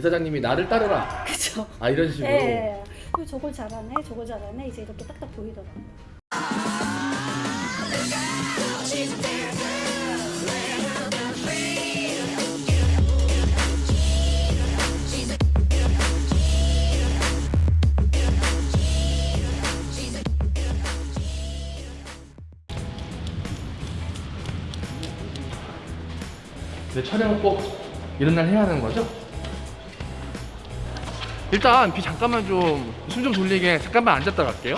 이사장님이 나를 따르라. 그쵸? 아 이런 식으로. 예. 예. 저걸 잘하네, 저걸 잘하네. 이제 이렇게 딱딱 보이더라고요. 근데 촬영은 꼭 이런 날 해야 하는 거죠? 일단 비 잠깐만 좀 숨 좀 돌리게 잠깐만 앉았다 갈게요.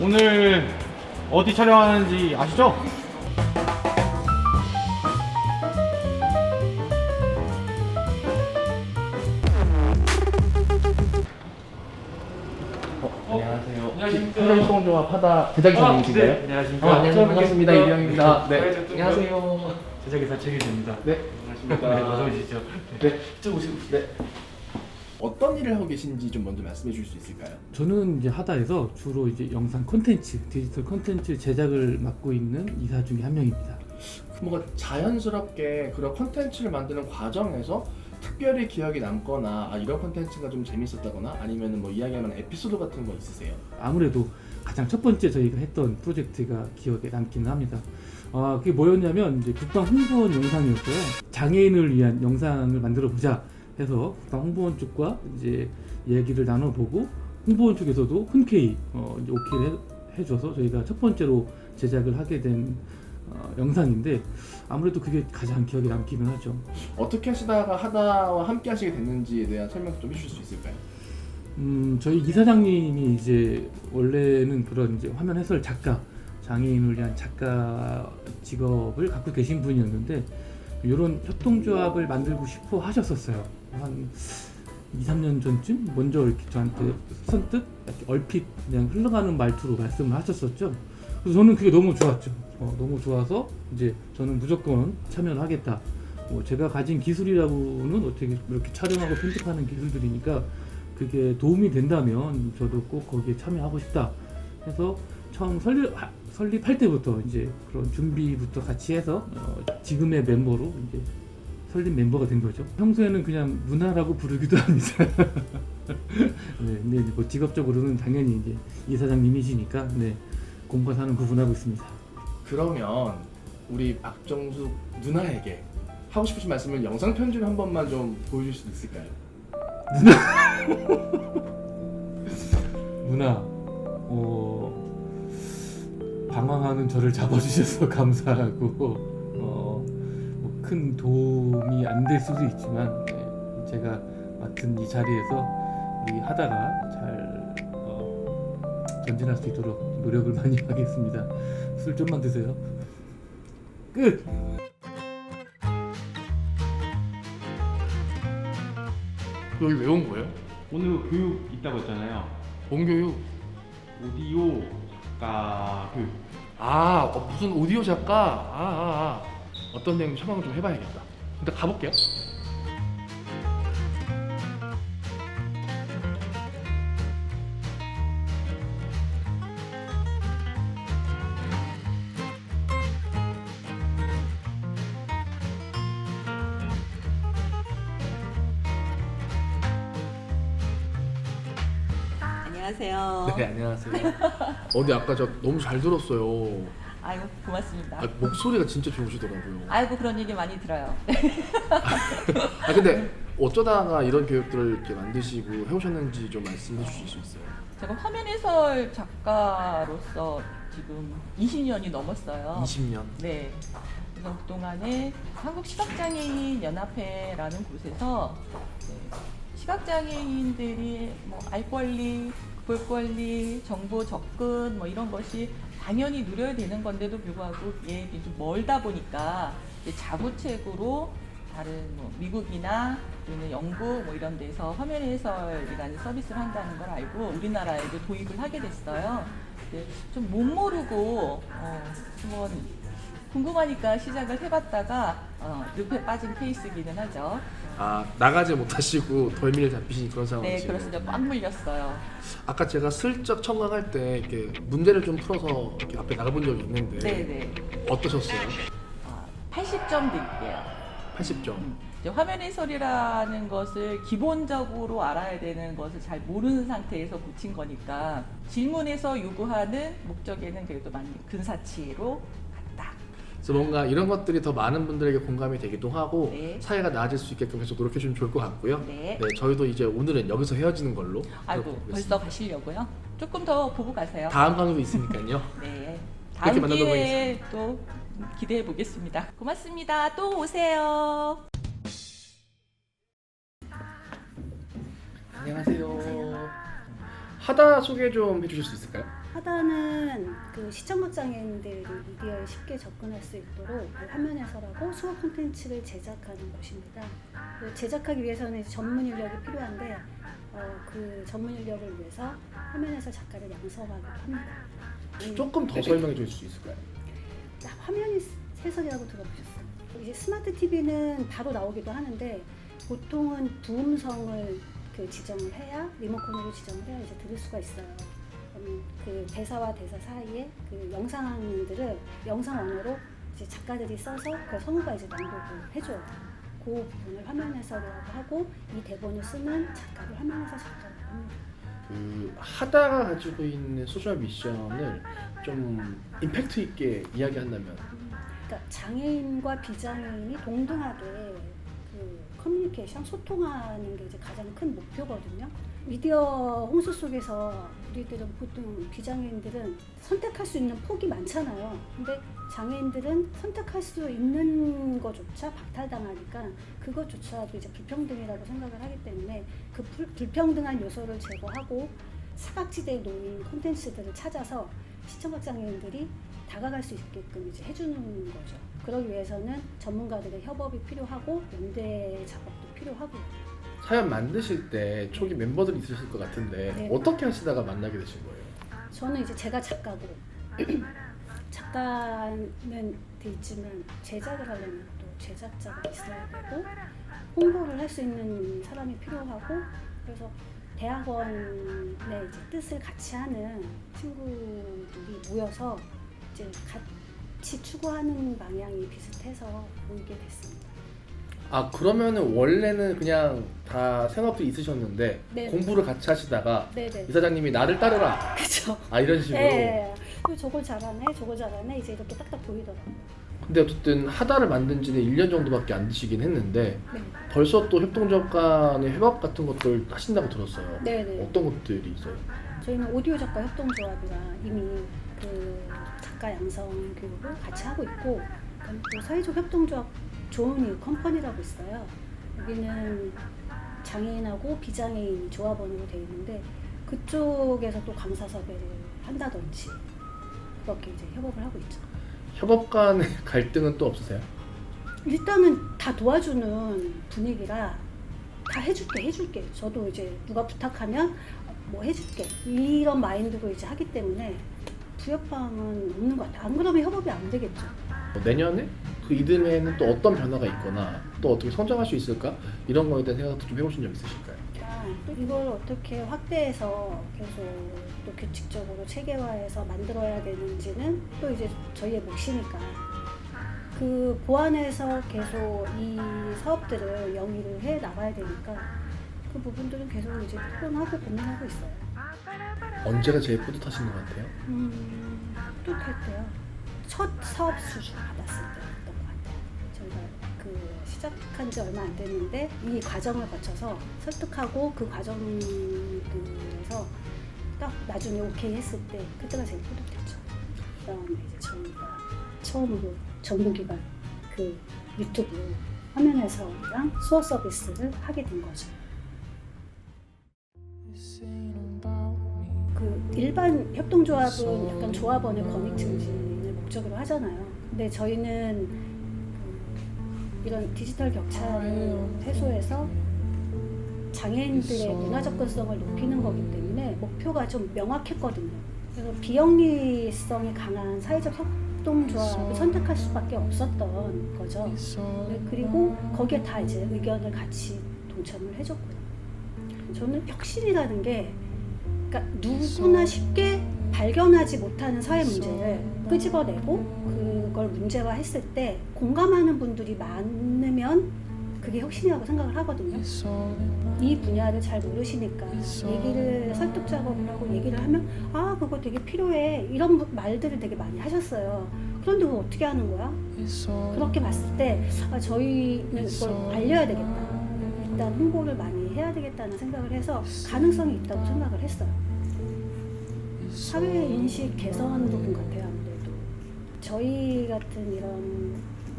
오늘 어디 촬영하는지 아시죠? 안녕하세요. 안녕하십니까. 현대소통조합 하다 제작진님이신가요? 네, 안녕하십니까. 어, 안녕하세요. 반갑습니다. 네, 이병입니다. 네. 네. 네. 안녕하십니까. 네, 어서 오시죠. 네. 쭉 오시고. 네. 어떤 일을 하고 계신지 좀 먼저 말씀해 주실 수 있을까요? 저는 이제 하다에서 주로 이제 영상 콘텐츠, 디지털 콘텐츠 제작을 맡고 있는 이사 중에 한 명입니다. 그 뭔가 자연스럽게 그런 컨텐츠를 만드는 과정에서 특별히 기억이 남거나 아, 이런 컨텐츠가 좀 재밌었다거나 아니면 뭐 이야기할 만한 에피소드 같은 거 있으세요? 아무래도 가장 첫 번째 저희가 했던 프로젝트가 기억에 남기는 합니다. 아, 그게 뭐였냐면 이제 국방 홍보원 영상이었어요. 장애인을 위한 영상을 만들어 보자 해서 홍보원 쪽과 이제 얘기를 나눠보고 홍보원 쪽에서도 흔쾌히 어, 이제 오케이를 해, 해줘서 저희가 첫 번째로 제작을 하게 된 어, 영상인데 아무래도 그게 가장 기억에 남기는 하죠. 어떻게 하시다가 하다와 함께 하시게 됐는지에 대한 설명 좀 해주실 수 있을까요? 음, 저희 이사장님이 이제 원래는 그런 이제 화면 해설 작가, 장애인을 위한 작가 직업을 갖고 계신 분이었는데 이런 협동조합을 만들고 싶어 하셨었어요. 한 2, 3년 전쯤 먼저 이렇게 저한테 선뜻 이렇게 얼핏 그냥 흘러가는 말투로 말씀을 하셨었죠. 그래서 저는 그게 너무 좋았죠. 어, 너무 좋아서 이제 저는 무조건 참여를 하겠다. 뭐 제가 가진 기술이라고는 어떻게 이렇게 촬영하고 편집하는 기술들이니까 그게 도움이 된다면 저도 꼭 거기에 참여하고 싶다. 해서 처음 설립 하- 설립할 때부터 이제 그런 준비부터 같이 해서 어, 지금의 멤버로 이제 설립 멤버가 된 거죠. 평소에는 그냥 누나라고 부르기도 합니다. 네, 근데 뭐 직업적으로는 당연히 이제 이사장님이시니까 네, 공과 사는 구분하고 있습니다. 그러면 우리 박정숙 누나에게 하고 싶으신 말씀을 영상 편지로 한 번만 좀 보여줄 수 있을까요? 누나, 어, 방황하는 저를 잡아주셔서 감사하고, 큰 도움이 안 될 수도 있지만, 네, 제가 맡은 이 자리에서 우리 하다가 잘, 어, 전진할 수 있도록 노력을 많이 하겠습니다. 술 좀만 드세요. 끝! 여기 왜 온 거예요? 오늘 교육 있다고 했잖아요. 본교육. 오디오 작가 교육. 아 어, 무슨 오디오 작가? 아, 아, 아. 어떤 내용 촬영을 좀 해봐야겠다. 일단 가볼게요. 안녕하세요. 네 안녕하세요. 어디 아까 저 너무 잘 들었어요. 아유 고맙습니다. 아, 목소리가 진짜 좋으시더라고요. 아이고 그런 얘기 많이 들어요. 아 근데 어쩌다가 이런 교육들을 이렇게 만드시고 해오셨는지 좀 말씀해 주실 수 있어요? 제가 화면 해설 작가로서 지금 20년이 넘었어요. 20년. 네. 그래서 그동안에 한국 시각장애인 연합회라는 곳에서 네, 시각장애인들이 뭐 알 권리, 볼 권리, 정보 접근 뭐 이런 것이 당연히 누려야 되는 건데도 불구하고 이게 좀 멀다 보니까 자구책으로 다른 뭐 미국이나 또는 영국 뭐 이런 데서 화면 해설이라는 서비스를 한다는 걸 알고 우리나라에도 도입을 하게 됐어요. 좀 못 모르고 어, 궁금하니까 시작을 해봤다가 어, 늪에 빠진 케이스기는 하죠. 아 나가지 못하시고 덜미를 잡히신 그런 네, 상황이시죠? 그렇습니다. 꽉 물렸어요. 아까 제가 슬쩍 청강할 때 이렇게 문제를 좀 풀어서 이렇게 앞에 나가본 적이 있는데 네, 네. 어떠셨어요? 아, 80점 드릴게요. 80점. 음, 이제 화면 해설이라는 것을 기본적으로 알아야 되는 것을 잘 모르는 상태에서 붙인 거니까 질문에서 요구하는 목적에는 그래도 많이 근사치로. 그래서 뭔가 이런 것들이 더 많은 분들에게 공감이 되기도 하고 네. 사회가 나아질 수 있게끔 계속 노력해 주면 좋을 것 같고요. 네. 네, 저희도 이제 오늘은 여기서 헤어지는 걸로. 아이고. 벌써 가시려고요? 조금 더 보고 가세요. 다음 강의도 있으니까요. 네. 다음 만나도록 기회에 또 기대해 보겠습니다. 고맙습니다. 또 오세요. 안녕하세요. 하다 소개 좀 해주실 수 있을까요? 하다는 그 시청각 장애인들이 미디어에 쉽게 접근할 수 있도록 그 화면 해설하고 수업 콘텐츠를 제작하는 곳입니다. 그 제작하기 위해서는 이제 전문 인력이 필요한데 어, 그 전문 인력을 위해서 화면 해설 작가를 양성하기도 합니다. 음, 조금 더 설명해 줄수 있을까요? 아, 화면 해설이라고 들어보셨어요? 이제 스마트 TV는 바로 나오기도 하는데 보통은 두 음성을 그 지정을 해야 리모컨으로 지정을 해야 이제 들을 수가 있어요. 그러면 그 대사와 대사 사이에 그 영상들을 영상 언어로 이제 작가들이 써서 그 성우가 이제 낭독을 해줘요. 그 부분을 화면 해설이라고 하고 이 대본을 쓰는 작가를 화면 해설 작가라고 합니다. 그 하다가 가지고 있는 소셜 미션을 좀 임팩트 있게 이야기한다면 그러니까 장애인과 비장애인이 동등하게 그 커뮤니케이션 소통하는 게 이제 가장 큰 목표거든요. 미디어 홍수 속에서 우리들은 보통 비장애인들은 선택할 수 있는 폭이 많잖아요. 근데 장애인들은 선택할 수 있는 것조차 박탈당하니까 그것조차도 이제 불평등이라고 생각을 하기 때문에 그 불, 불평등한 요소를 제거하고 사각지대에 놓인 콘텐츠들을 찾아서 시청각 장애인들이 다가갈 수 있게끔 이제 해주는 거죠. 그러기 위해서는 전문가들의 협업이 필요하고 연대 작업도 필요하고요. 사연 만드실 때 초기 멤버들이 있으실 것 같은데 네. 어떻게 하시다가 만나게 되신 거예요? 저는 이제 제가 작가고 작가는 돼 있지만 제작을 하려면 또 제작자가 있어야 되고 홍보를 할 수 있는 사람이 필요하고 그래서 대학원의 이제 뜻을 같이 하는 친구들이 모여서 이제 같이 추구하는 방향이 비슷해서 모이게 됐습니다. 아 그러면은 원래는 그냥 다 생업도 있으셨는데 네. 공부를 같이 하시다가 네네. 이사장님이 나를 따르라 그렇죠. 아 이런 식으로 예. 그 저걸 잘하네, 저거 잘하네 이제 이렇게 딱딱 보이더라고요. 근데 어쨌든 하다를 만든 지는 1년 정도밖에 안 되시긴 했는데 네. 벌써 또 협동조합 간의 협업 같은 것들 하신다고 들었어요 네네. 어떤 것들이 있어요? 저희는 오디오 작가 협동조합이라 이미 그 작가 양성 교육을 같이 하고 있고 또 사회적 협동조합 조은이 컴퍼니라고 있어요. 여기는 장애인하고 비장애인 조합원으로 되어 있는데 그쪽에서 또 강사 섭외를 한다든지 그렇게 이제 협업을 하고 있죠. 협업 간의 갈등은 또 없으세요? 일단은 다 도와주는 분위기라 다 해줄게 해줄게 저도 이제 누가 부탁하면 뭐 해줄게 이런 마인드로 이제 하기 때문에 부협방은 없는 것 같아요 안 그러면 협업이 안 되겠죠 뭐 내년에 그 이듬해에는 또 어떤 변화가 있거나 또 어떻게 성장할 수 있을까 이런 거에 대한 생각도 좀 해보신 적 있으실까요? 또 이걸 어떻게 확대해서 계속 또 규칙적으로 체계화해서 만들어야 되는지는 또 이제 저희의 몫이니까 그 보완해서 계속 이 사업들을 영위를 해 나가야 되니까 그 부분들은 계속 이제 토론하고 고민하고 있어요. 언제가 제일 뿌듯하신 것 같아요? 음, 뿌듯할 때요. 첫 사업 수주 받았을 때였던 것 같아요. 저희가 그 시작한 지 얼마 안 됐는데 이 과정을 거쳐서 설득하고 그 과정들에서 딱 나중에 오케이 했을 때 그때가 제일 뿌듯했죠. 그다음에 이제 저희가 처음으로 정부기관 그 유튜브 화면 해설이랑 수어 서비스를 하게 된 거죠. 그 일반 협동조합은 약간 조합원의 권익 증진을 목적으로 하잖아요. 근데 저희는 그 이런 디지털 격차를 해소해서 장애인들의 문화 접근성을 높이는 거기 때문에 목표가 좀 명확했거든요. 그래서 비영리성이 강한 사회적 협동조합을 선택할 수밖에 없었던 거죠. 네, 그리고 거기에 다 이제 의견을 같이 동참을 해줬고요. 저는 혁신이라는 게 그러니까 누구나 쉽게 발견하지 못하는 사회 문제를 끄집어내고 그걸 문제화했을 때 공감하는 분들이 많으면 그게 혁신이라고 생각을 하거든요. 이 분야를 잘 모르시니까 얘기를 설득 작업을 하고 얘기를 하면 아 그거 되게 필요해 이런 부- 말들을 되게 많이 하셨어요. 그런데 그걸 어떻게 하는 거야? 그렇게 봤을 때 아, 저희는 이걸 알려야 되겠다. 일단 홍보를 많이 해야 되겠다는 생각을 해서 가능성이 있다고 생각을 했어요. 사회 인식 개선 부분 같아요 아무래도 저희 같은 이런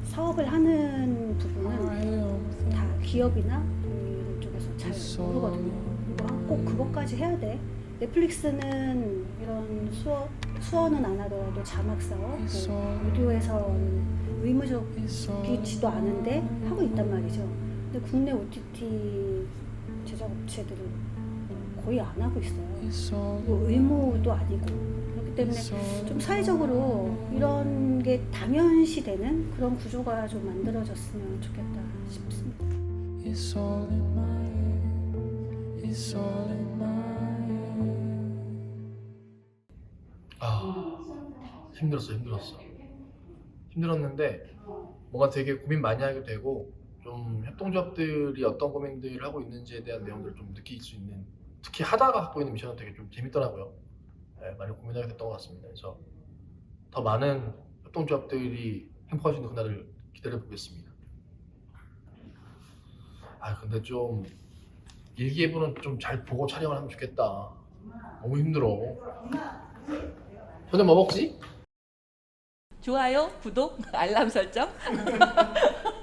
사업을 하는 부분은 다 기업이나 이런 쪽에서 잘 모르거든요. 뭐꼭 그것까지 해야 돼. 넷플릭스는 이런 수어, 수어는 안 하더라도 자막 사업, 뭐 오디오에서 의무적 비치도 않은데 하고 있단 말이죠. 근데 국내 OTT 업체들은 거의 안 하고 있어요. 뭐 의무도 아니고 그렇기 때문에 좀 사회적으로 이런 게 당연시 되는 그런 구조가 좀 만들어졌으면 좋겠다 싶습니다. 아 힘들었어 힘들었어 힘들었는데 뭔가 되게 고민 많이 하게 되고 좀 협동조합들이 어떤 고민들을 하고 있는지에 대한 내용들을 좀 느낄 수 있는 특히 하다가 갖고 있는 미션은 되게 좀 재밌더라고요. 네, 많이 고민하게 됐던 것 같습니다. 그래서 더 많은 협동조합들이 행복할 수 있는 그날을 기다려 보겠습니다. 아 근데 좀 일기예보는 좀 잘 보고 촬영을 하면 좋겠다. 너무 힘들어. 저녁 뭐 먹지? 좋아요, 구독, 알람 설정.